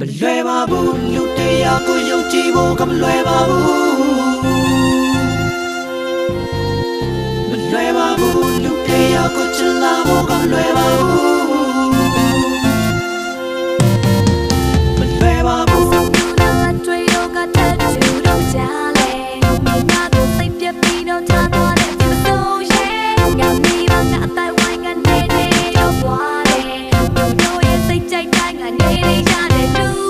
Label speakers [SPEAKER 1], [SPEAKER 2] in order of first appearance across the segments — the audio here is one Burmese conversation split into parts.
[SPEAKER 1] မလွယ်ပါဘူးလူတရားကိုယုံကြည်ဖို့ကမလွယ်ပါဘူးမလွယ်ပါဘူးလူတရားကိုချစ်လာဖို့ကမလွယ်ပါဘူး လေးကြတဲ့လူ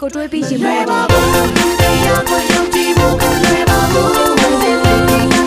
[SPEAKER 1] ကိုတွေးပြီးရင်မွေးပါဘူး
[SPEAKER 2] တရားကိုယုံကြည်ဖို့ကိုလွယ်ပါ
[SPEAKER 1] ဘူး